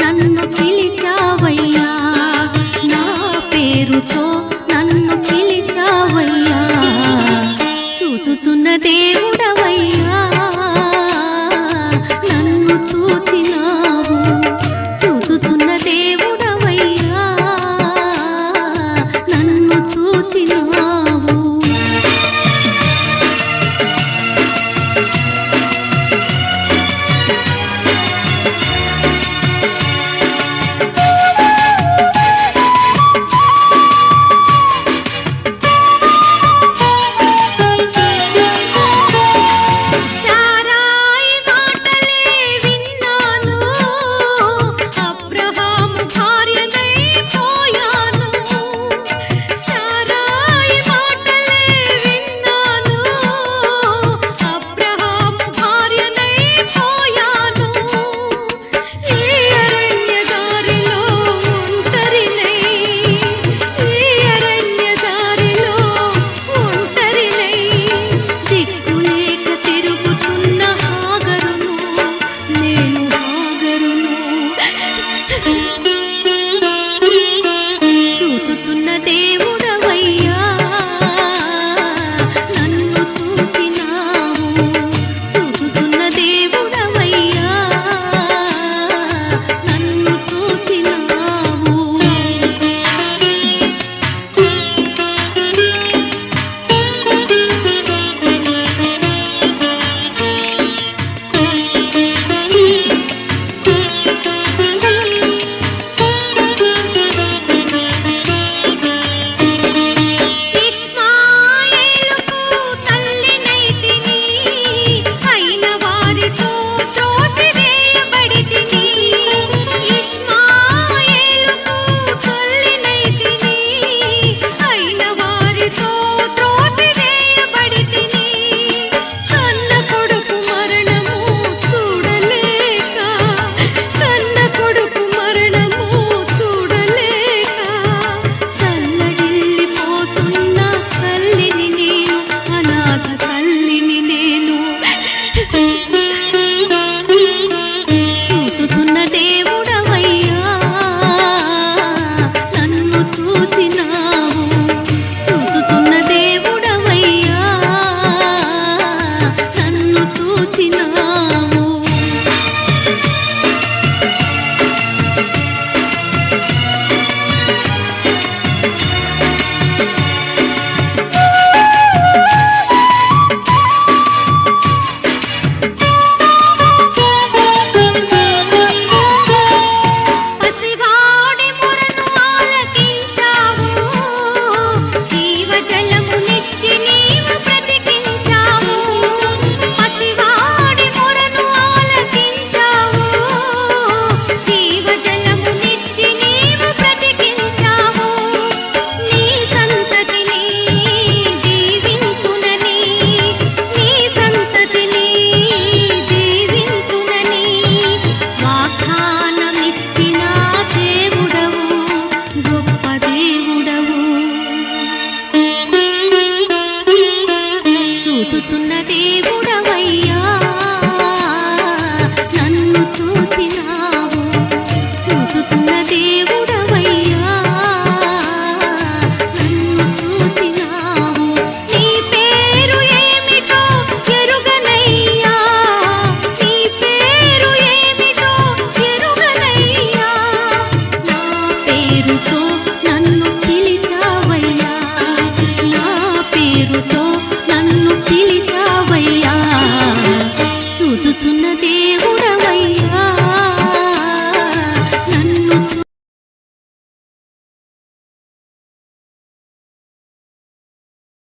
నన్ను పిలిచావయ్యా. నా పేరుతో నన్ను పిలిచావయ్యా. చూచుచున్న దేవుడవయ్యా. నన్ను చూచినావు. చూచుచున్న దేవుడవయ్యా. నన్ను చూచినావు.